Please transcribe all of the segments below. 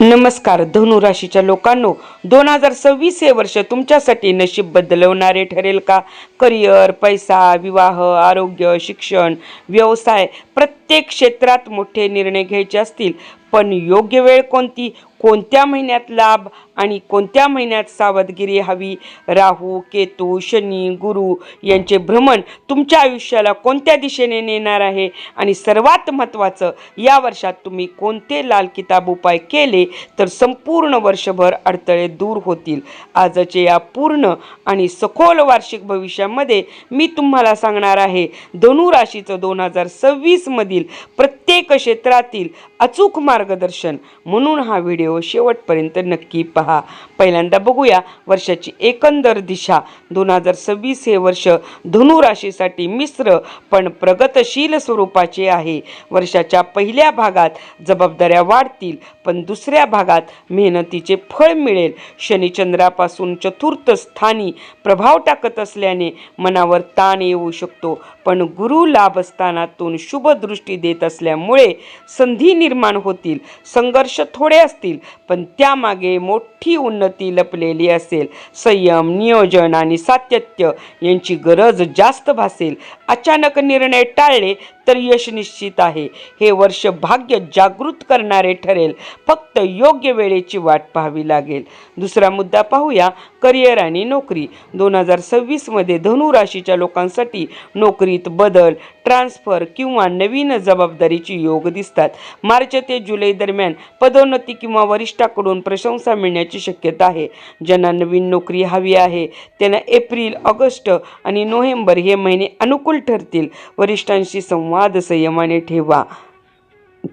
नमस्कार धनु राशीच्या लोकांनो दोन हजार सव्वीस हे वर्ष तुमच्यासाठी नशीब बदलवणारे ठरेल का? करिअर पैसा विवाह आरोग्य शिक्षण व्यवसाय प्रत्येक क्षेत्रात मोठे निर्णय घ्यायचे असतील. पण योग्य वेळ कोणती? कोणत्या महिन्यात लाभ आणि कोणत्या महिन्यात सावधगिरी हवी? राहू केतू शनी गुरु यांचे भ्रमण तुमच्या आयुष्याला कोणत्या दिशेने नेणार आहे? आणि सर्वात महत्त्वाचं या वर्षात तुम्ही कोणते लाल किताब उपाय केले तर संपूर्ण वर्षभर अडथळे दूर होतील? आजचे या पूर्ण आणि सखोल वार्षिक भविष्यामध्ये मी तुम्हाला सांगणार आहे धनु राशीचं दोन हजार सव्वीसमधील प्रत्येक क्षेत्रातील अचूक मार्गदर्शन म्हणून हा व्हिडिओ शेवटपर्यंत नक्की पहा. पहिल्यांदा बघूया वर्षाची एकंदर दिशा. दोन हजार सव्वीस हे वर्ष धनुराशीसाठी मिश्र पण प्रगतशील स्वरूपाचे आहे. वर्षाच्या पहिल्या भागात जबाबदाऱ्या वाढतील पण दुसऱ्या भागात मेहनतीचे फळ मिळेल. शनिचंद्रापासून चतुर्थ स्थानी प्रभाव टाकत असल्याने मनावर ताण येऊ शकतो पण गुरु लाभस्थानातून शुभ दृष्टी देत असल्यामुळे संधी निर्माण होती असतील संघर्ष थोडे असतील पण त्यामागे मोठी उन्नती लपलेली असेल. संयम नियोजन आणि सातत्य यांची गरज जास्त भासेल. अचानक निर्णय टाळले तर यश निश्चित आहे. हे वर्ष भाग्य जागृत करणारे ठरेल. फक्त योग्य वेळेची वाट पाहावी लागेल. दुसरा मुद्दा पाहूया. करिअर आणि नोकरी. दोन हजार सव्वीसमध्ये धनुराशीच्या लोकांसाठी नोकरीत बदल ट्रान्सफर किंवा नवीन जबाबदारीची योग दिसतात. मार्च ते जुलै दरम्यान पदोन्नती किंवा वरिष्ठाकडून प्रशंसा मिळण्याची शक्यता आहे. ज्यांना नवीन नोकरी हवी आहे त्यांना एप्रिल ऑगस्ट आणि नोव्हेंबर हे महिने अनुकूल ठरतील. वरिष्ठांशी संवाद संयमाने ठेवा.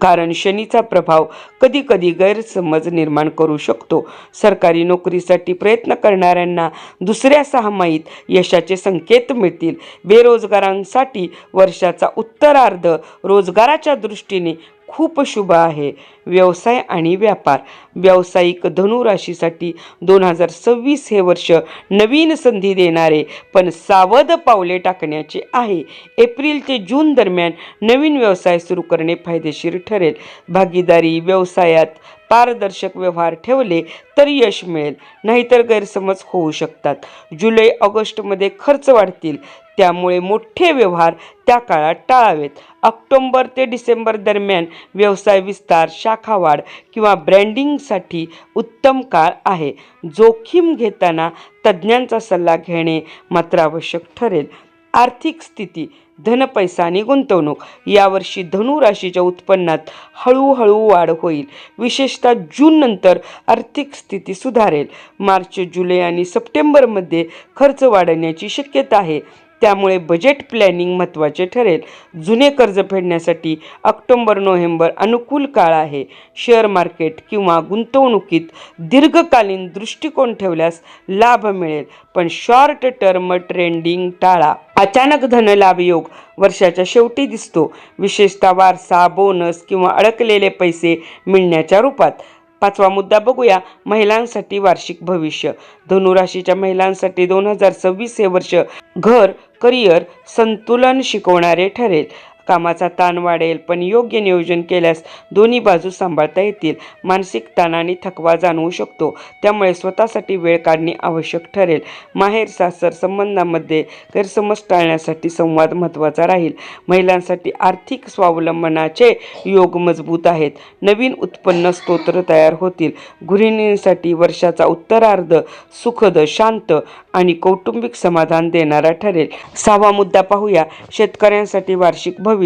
कारण शनीचा प्रभाव कधी कधी गैरसमज निर्माण करू शकतो. सरकारी नोकरीसाठी प्रयत्न करणाऱ्यांना दुसऱ्या सहामाहीत यशाचे संकेत मिळतील. बेरोजगारांसाठी वर्षाचा उत्तरार्ध रोजगाराच्या दृष्टीने खूप शुभ आहे. व्यवसाय आणि व्यापार. व्यावसायिक धनुराशीसाठी दोन हजार सव्वीस हे वर्ष नवीन संधी देणारे पण सावध पावले टाकण्याचे आहे. एप्रिल ते जून दरम्यान नवीन व्यवसाय सुरू करणे फायदेशीर ठरेल. भागीदारी व्यवसायात पारदर्शक व्यवहार ठेवले तर यश मिळेल नाहीतर गैरसमज होऊ शकतात. जुलै ऑगस्टमध्ये खर्च वाढतील. त्यामुळे मोठे व्यवहार त्या काळात टाळावेत. ऑक्टोंबर ते डिसेंबर दरम्यान व्यवसाय विस्तार शाखावाढ किंवा ब्रँडिंगसाठी उत्तम काळ आहे. जोखीम घेताना तज्ज्ञांचा सल्ला घेणे मात्र आवश्यक ठरेल. आर्थिक स्थिती धन पैसा आणि गुंतवणूक यावर्षी धनु राशीच्या उत्पन्नात हळूहळू वाढ होईल. विशेषतः जून नंतर आर्थिक स्थिती सुधारेल. मार्च जुलै आणि सप्टेंबरमध्ये खर्च वाढण्याची शक्यता आहे. त्यामुळे बजेट प्लॅनिंग महत्त्वाचे ठरेल. जुने कर्ज फेडण्यासाठी ऑक्टोंबर नोव्हेंबर अनुकूल काळ आहे. शेअर मार्केट किंवा गुंतवणुकीत दीर्घकालीन दृष्टिकोन ठेवल्यास लाभ मिळेल. पण शॉर्ट टर्म ट्रेंडिंग टाळा. अचानक धनलाभ योग वर्षाच्या शेवटी दिसतो. विशेषतः वारसा बोनस किंवा अडकलेले पैसे मिळण्याच्या रूपात. पाचवा मुद्दा बघूया. महिलांसाठी वार्षिक भविष्य. धनुराशीच्या महिलांसाठी दोन हजार सव्वीस हे वर्ष घर करिअर संतुलन शिकवणारे ठरेल. कामाचा ताण वाढेल पण योग्य नियोजन केल्यास दोन्ही बाजू सांभाळता येतील. मानसिक ताण आणि थकवा जाणवू शकतो त्यामुळे स्वतःसाठी वेळ काढणे आवश्यक ठरेल. माहेर सासर संबंधामध्ये गैरसमज टाळण्यासाठी संवाद महत्त्वाचा राहील. महिलांसाठी आर्थिक स्वावलंबनाचे योग मजबूत आहेत. नवीन उत्पन्न स्तोत्र तयार होतील. गृहिणींसाठी वर्षाचा उत्तरार्ध सुखद शांत आणि कौटुंबिक समाधान देणारा ठरेल. सहावा मुद्दा पाहूया. शेतकऱ्यांसाठी वार्षिक भविष्य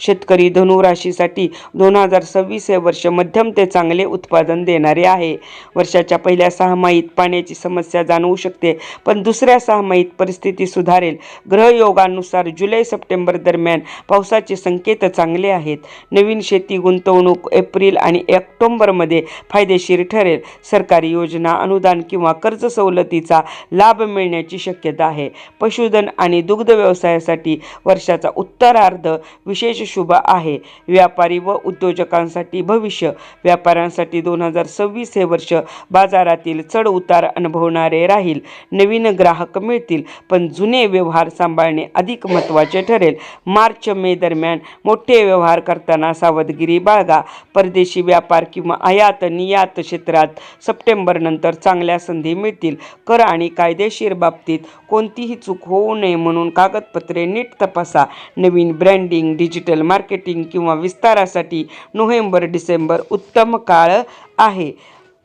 शेतकरी धनु राशीसाठी दोन हजार सव्वीस हे वर्ष मध्यम ते चांगले उत्पादन देणारे आहे. वर्षाच्या पहिल्या सहामाहीत पाण्याची समस्या जाणवू शकते पण दुसऱ्या सहामाहीत परिस्थिती सुधारेल. ग्रहयोगानुसार जुलै सप्टेंबर दरम्यान पावसाचे संकेत चांगले आहेत. नवीन शेती गुंतवणूक एप्रिल आणि ऑक्टोंबरमध्ये फायदेशीर ठरेल. सरकारी योजना अनुदान किंवा कर्ज सवलतीचा लाभ मिळण्याची शक्यता आहे. पशुधन आणि दुग्ध व्यवसायासाठी वर्षाचा उत्तरार्ध विशेष शुभ आहे. व्यापारी व उद्योजकांसाठी भविष्य. व्यापाऱ्यांसाठी दोन हजार सव्वीस हे वर्ष बाजारातील चढ उतार अनुभवणारे राहील. नवीन ग्राहक मिळतील पण जुने व्यवहार सांभाळणे अधिक महत्त्वाचे ठरेल. मार्च मे दरम्यान मोठे व्यवहार करताना सावधगिरी बाळगा. परदेशी व्यापार किंवा आयात नियात क्षेत्रात सप्टेंबरनंतर चांगल्या संधी मिळतील. कर आणि कायदेशीर बाबतीत कोणतीही चूक होऊ नये म्हणून कागदपत्रे नीट तपासा. नवीन ब्रँडिंग डिजिटल मार्केटिंग किंवा विस्तारासाठी नोव्हेंबर डिसेंबर उत्तम काळ आहे.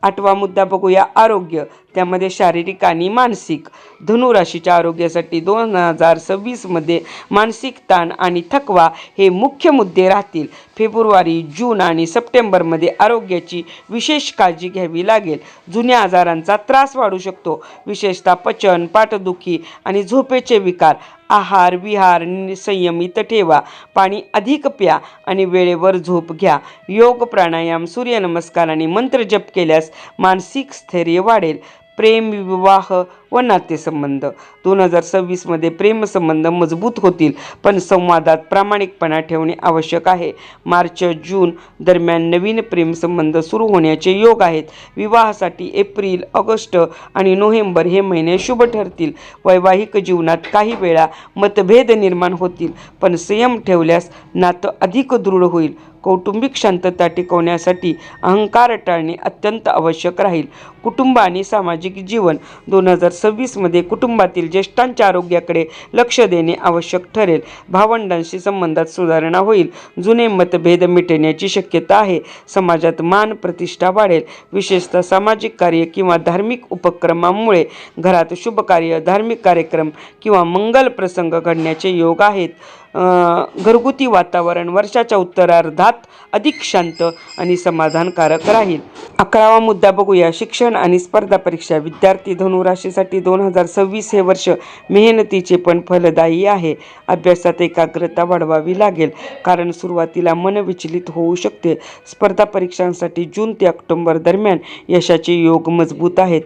आठवा मुद्दा बघूया आरोग्य. त्यामध्ये शारीरिक आणि मानसिक. धनुराशीच्या आरोग्यासाठी दोन हजार सव्वीसमध्ये मानसिक ताण आणि थकवा हे मुख्य मुद्दे राहतील. फेब्रुवारी जून आणि सप्टेंबरमध्ये आरोग्याची विशेष काळजी घ्यावी लागेल. जुन्या आजारांचा त्रास वाढू शकतो. विशेषतः पचन पाठदुखी आणि झोपेचे विकार. आहार विहार नि- संयमित ठेवा. पाणी अधिक प्या आणि वेळेवर झोप घ्या. योग प्राणायाम सूर्यनमस्कार आणि मंत्रजप केल्यास मानसिक स्थैर्य वाढेल. प्रेम विवाह व नातेसंबंध. दोन हजार सव्वीसमध्ये प्रेमसंबंध मजबूत होतील पण संवादात प्रामाणिकपणा ठेवणे आवश्यक आहे. मार्च जून दरम्यान नवीन प्रेमसंबंध सुरू होण्याचे योग आहेत. विवाहासाठी एप्रिल ऑगस्ट आणि नोव्हेंबर हे महिने शुभ ठरतील. वैवाहिक जीवनात काही वेळा मतभेद निर्माण होतील पण संयम ठेवल्यास नातं अधिक दृढ होईल. कौटुंबिक शांतता टिकवण्यासाठी अहंकार टाळणे अत्यंत आवश्यक राहील. कुटुंब आणि सामाजिक जीवन दोन हजार सव्वीसमध्ये कुटुंबातील ज्येष्ठांच्या आरोग्याकडे लक्ष देणे आवश्यक ठरेल. भावंडांशी संबंधात सुधारणा होईल. जुने मतभेद मिटण्याची शक्यता आहे. समाजात मान प्रतिष्ठा वाढेल. विशेषतः सामाजिक कार्य किंवा धार्मिक उपक्रमामुळे घरात शुभ कार्य धार्मिक कार्यक्रम किंवा मंगल प्रसंग घडण्याचे योग आहेत. घरगुती वातावरण वर्षाच्या उत्तरार्धात अधिक शांत आणि समाधानकारक राहील. अकरावा मुद्दा बघूया. शिक्षण आणि स्पर्धा परीक्षा. विद्यार्थी धनुराशीसाठी दोन हजार सव्वीस हे वर्ष मेहनतीचे पण फलदायी आहे. अभ्यासात एकाग्रता वाढवावी लागेल कारण सुरुवातीला मन विचलित होऊ शकते. स्पर्धा परीक्षांसाठी जून ते ऑक्टोबर दरम्यान यशाचे योग मजबूत आहेत.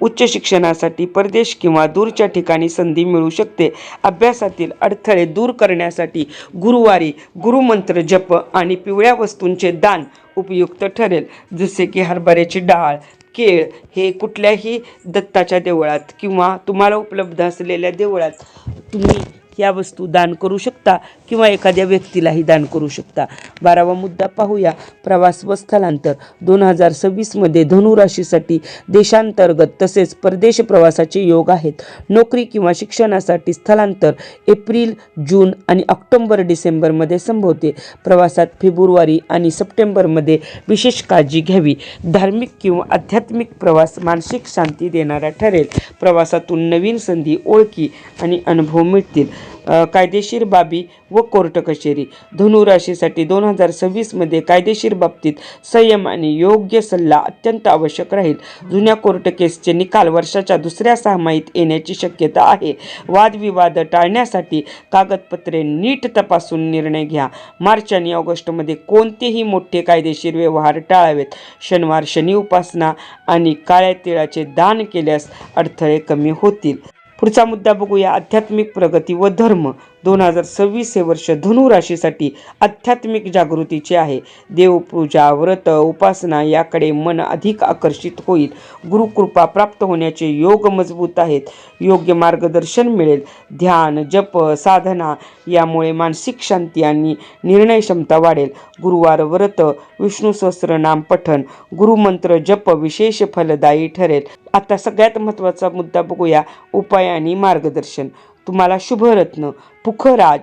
उच्च शिक्षणासाठी परदेश किंवा दूरच्या ठिकाणी संधी मिळू शकते. अभ्यासातील अडथळे दूर करण्यासाठी गुरुवारी गुरुमंत्र जप आणि पिवळ्या वस्तूंचे दान उपयुक्त ठरेल. जसे की हरभऱ्याची डाळ केळ हे कुठल्याही दत्ताच्या देवळात किंवा तुम्हाला उपलब्ध असलेल्या देवळात तुम्ही या वस्तू दान करू शकता. किंवा एखाद्या व्यक्तीलाही दान करू शकता. बारावा मुद्दा पाहूया. प्रवास व स्थलांतर. दोन हजार सव्वीसमध्ये धनुराशीसाठी देशांतर्गत तसेच परदेश प्रवासाचे योग आहेत. नोकरी किंवा शिक्षणासाठी स्थलांतर एप्रिल जून आणि ऑक्टोंबर डिसेंबरमध्ये संभवते. प्रवासात फेब्रुवारी आणि सप्टेंबरमध्ये विशेष काळजी घ्यावी. धार्मिक किंवा आध्यात्मिक प्रवास मानसिक शांती देणारा ठरेल. प्रवासातून नवीन संधी ओळखी आणि अनुभव मिळतील. कायदेशीर बाबी व कोर्ट कचेरी. धनुराशीसाठी दोन हजार सव्वीसमध्ये कायदेशीर बाबतीत संयम आणि योग्य सल्ला अत्यंत आवश्यक राहील. जुन्या कोर्ट केसचे निकाल वर्षाच्या दुसऱ्या सहामाहीत येण्याची शक्यता आहे. वादविवाद टाळण्यासाठी कागदपत्रे नीट तपासून निर्णय घ्या. मार्च आणि ऑगस्टमध्ये कोणतेही मोठे कायदेशीर व्यवहार टाळावेत. शनिवार शनी उपासना आणि काळ्या तिळाचे दान केल्यास अडथळे कमी होतील. पुढचा मुद्दा बघूया. आध्यात्मिक प्रगती व धर्म. दोन हजार सव्वीस हे वर्ष धनु राशीसाठी आध्यात्मिक जागृतीचे आहे. देवपूजा व्रत उपासना याकडे मन अधिक आकर्षित होईल. गुरुकृपा प्राप्त होण्याचे योग मजबूत आहेत. योग्य मार्गदर्शन मिळेल. ध्यान जप साधना यामुळे मानसिक शांती आणि निर्णय क्षमता वाढेल. गुरुवार व्रत विष्णू सहस्रनाम पठण गुरुमंत्र जप विशेष फलदायी ठरेल. आता सगळ्यात महत्त्वाचा मुद्दा बघूया. उपाय आणि मार्गदर्शन. तुम्हाला शुभरत्न. पुखराज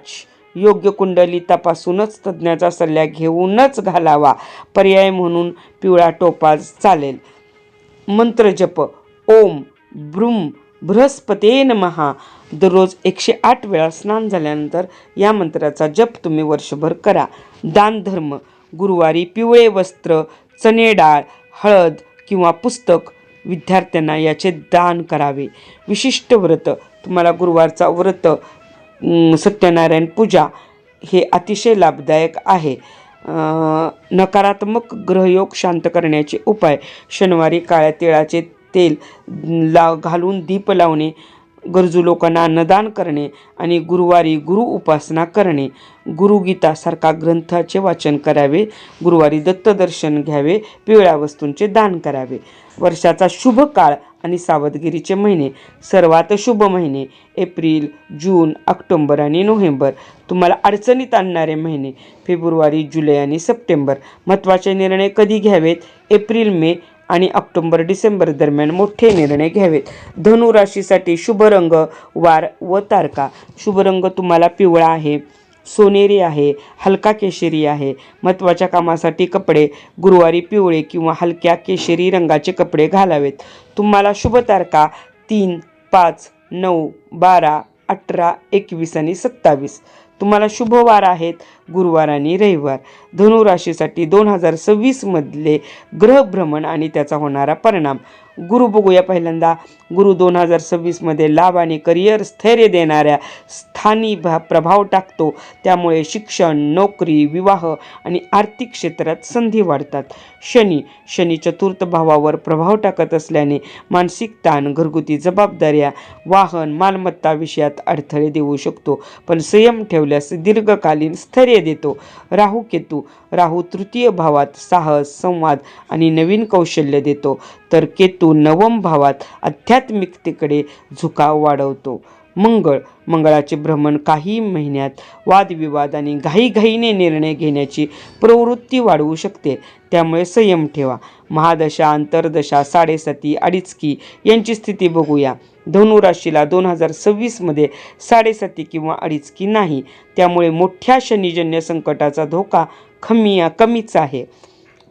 योग्य कुंडली तपासूनच तज्ज्ञाचा सल्ला घेऊनच घालावा. पर्याय म्हणून पिवळा टोपाज चालेल. मंत्रजप ओम ब्रूम बृहस्पते नमहा. दररोज एकशे आठ वेळा स्नान झाल्यानंतर या मंत्राचा जप तुम्ही वर्षभर करा. दानधर्म गुरुवारी पिवळे वस्त्र चणे डाळ हळद किंवा पुस्तक विद्यार्थ्यांना याचे दान करावे. विशिष्ट व्रत तुम्हाला गुरुवारचा व्रत सत्यनारायण पूजा हे अतिशय लाभदायक आहे. नकारात्मक ग्रहयोग शांत करण्याचे उपाय शनिवारी काळ्या तिळाचे तेल ला घालून दीप लावणे गरजू लोकांना अन्नदान करणे आणि गुरुवारी गुरु उपासना करणे. गुरुगीतासारखा ग्रंथाचे वाचन करावे गुरुवारी दत्तदर्शन घ्यावे पिवळ्या वस्तूंचे दान करावे. वर्षाचा शुभ काळ आणि सावधगिरीचे महिने. सर्वात शुभ महिने एप्रिल जून ऑक्टोंबर आणि नोव्हेंबर. तुम्हाला अडचणीत आणणारे महिने फेब्रुवारी जुलै आणि सप्टेंबर. महत्त्वाचे निर्णय कधी घ्यावेत? एप्रिल मे आणि ऑक्टोंबर डिसेंबर दरम्यान मोठे निर्णय घ्यावेत. धनु राशीसाठी शुभ रंग वार व तारका शुभ रंग तुम्हाला पिवळा आहे. सोनेरी आहे हलका केशरी आहे. महत्त्वाच्या कामासाठी कपडे गुरुवारी पिवळे किंवा हलक्या केशरी रंगाचे कपडे घालावेत. तुम्हाला शुभ तारखा तीन पाच नऊ बारा अठरा एकवीस आणि सत्तावीस. तुम्हाला शुभवार आहेत गुरुवार आणि रविवार. धनुराशीसाठी दोन हजार सव्वीसमधले ग्रहभ्रमण आणि त्याचा होणारा परिणाम. गुरु बघूया पहिल्यांदा. गुरु दोन हजार सव्वीसमध्ये लाभ आणि करिअर स्थैर्य देणाऱ्या स्थानी भा प्रभाव टाकतो. त्यामुळे शिक्षण नोकरी विवाह आणि आर्थिक क्षेत्रात संधी वाढतात. शनी शनी चतुर्थ भावावर प्रभाव टाकत असल्याने मानसिक ताण घरगुती जबाबदाऱ्या वाहन मालमत्ता विषयात अडथळे देऊ शकतो. पण संयम ठेवल्यास दीर्घकालीन स्थैर्य देतो. राहू केतू राहू तृतीय भावात साहस संवाद आणि नवीन कौशल्य देतो. तर केतू नवम भावात आध्यात्मिकतेकडे झुकाव वाढवतो. मंगळ मंगळाचे भ्रमण काही महिन्यात वादविवाद आणि घाईघाईने निर्णय घेण्याची प्रवृत्ती वाढवू शकते. त्यामुळे संयम ठेवा. महादशा अंतर्दशा साडेसाती अडीचकी यांची स्थिती बघूया. धनुराशीला दोन हजार सव्वीसमध्ये साडेसाती किंवा अडीचकी नाही. त्यामुळे मोठ्या शनिजन्य संकटाचा धोका कमी कमीच आहे.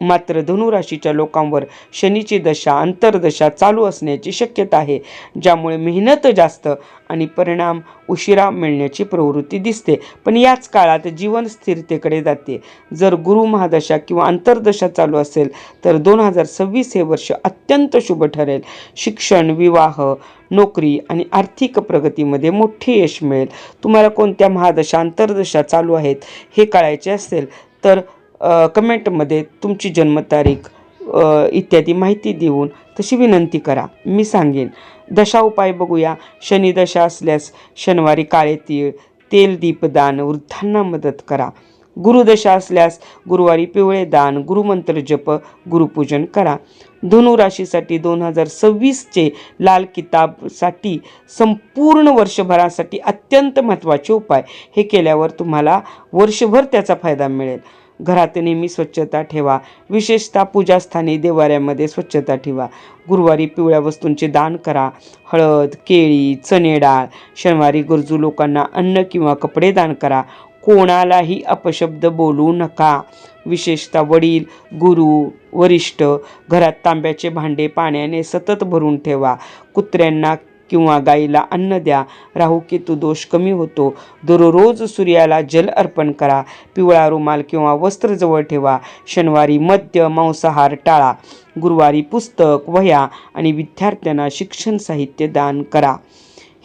मात्र धनुराशीच्या लोकांवर शनीची दशा अंतरदशा चालू असण्याची शक्यता आहे ज्यामुळे मेहनत जास्त आणि परिणाम उशिरा मिळण्याची प्रवृत्ती दिसते. पण याच काळात जीवन स्थिरतेकडे जाते. जर गुरु महादशा किंवा अंतरदशा चालू असेल तर दोन हजार सव्वीस हे वर्ष अत्यंत शुभ ठरेल. शिक्षण विवाह नोकरी आणि आर्थिक प्रगतीमध्ये मोठे यश मिळेल. तुम्हाला कोणत्या महादशा अंतरदशा चालू आहेत हे कळायचे असेल तर कमेंटमध्ये तुमची जन्मतारीख इत्यादी माहिती देऊन तशी विनंती करा. मी सांगेन दशा उपाय बघूया. शनी दशा असल्यास शनिवारी काळे तीळ तेल दीपदान वृद्धांना मदत करा. गुरुदशा असल्यास गुरुवारी पिवळे दान गुरुमंत्र जप गुरुपूजन करा. धनुराशीसाठी दोन हजार सव्वीसचे लाल किताबसाठी संपूर्ण वर्षभरासाठी अत्यंत महत्त्वाचे उपाय. हे केल्यावर तुम्हाला वर्षभर त्याचा फायदा मिळेल. घरात नेहमी स्वच्छता ठेवा. विशेषतः पूजास्थानी देवाऱ्यामध्ये स्वच्छता ठेवा. गुरुवारी पिवळ्या वस्तूंचे दान करा. हळद केळी चणे डाळ शनिवारी गरजू लोकांना अन्न किंवा कपडे दान करा. कोणालाही अपशब्द बोलू नका. विशेषतः वडील गुरु वरिष्ठ घरात तांब्याचे भांडे पाण्याने सतत भरून ठेवा. कुत्र्यांना किंवा गाईला अन्न द्या. राहुकेतू दोष कमी होतो. दररोज सूर्याला जल अर्पण करा. पिवळा रुमाल किंवा वस्त्र जवळ ठेवा. शनिवारी मद्य मांसाहार टाळा. गुरुवारी पुस्तक वह्या आणि विद्यार्थ्यांना शिक्षण साहित्य दान करा.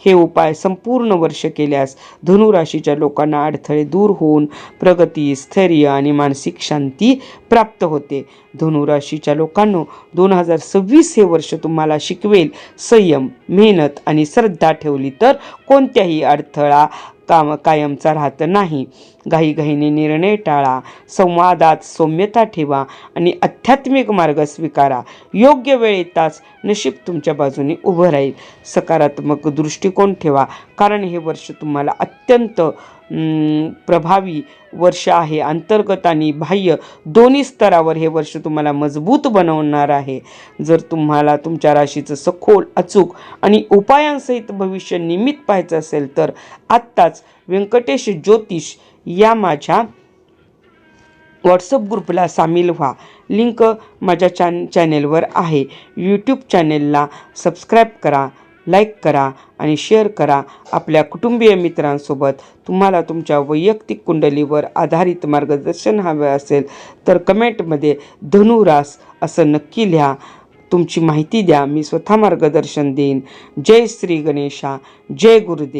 हे उपाय संपूर्ण वर्ष केल्यास धनुराशीच्या लोकांना अडथळे दूर होऊन प्रगती स्थैर्य आणि मानसिक शांती प्राप्त होते. धनुराशीच्या लोकांनो दोन हजार सव्वीस हे वर्ष तुम्हाला शिकवेल. संयम मेहनत आणि श्रद्धा ठेवली तर कोणत्याही अडथळा काम कायमचा राहत नाही. घाईघाईने निर्णय टाळा संवादात सौम्यता ठेवा आणि आध्यात्मिक मार्ग स्वीकारा. योग्य वेळ येताच नशीब तुमच्या बाजूने उभं राहील. सकारात्मक दृष्टिकोन ठेवा कारण हे वर्ष तुम्हाला अत्यंत प्रभावी वर्ष आहे. अंतर्गत आणि बाह्य दोन्ही स्तरावर हे वर्ष तुम्हाला मजबूत बनवणार आहे. जर तुम्हाला तुमच्या राशीचं सखोल अचूक आणि उपायांसहित भविष्य निमित्त पाहायचं असेल तर आत्ताच व्यंकटेश ज्योतिष या माझ्या व्हॉट्सअप ग्रुपला सामील व्हा. लिंक माझ्या चॅन चॅनेलवर आहे. यूट्यूब चॅनेलला सबस्क्राईब करा. लाईक करा आणि शेअर करा. आपल्या कुटुंबीय मित्रांसोबत तुम्हाला तुमच्या वैयक्तिक कुंडलीवर आधारित मार्गदर्शन हवे असेल तर कमेंटमध्ये धनुरास असं नक्की लिहा. तुमची माहिती द्या. मी स्वतः मार्गदर्शन देईन. जय श्री गणेशा. जय गुरुदेव.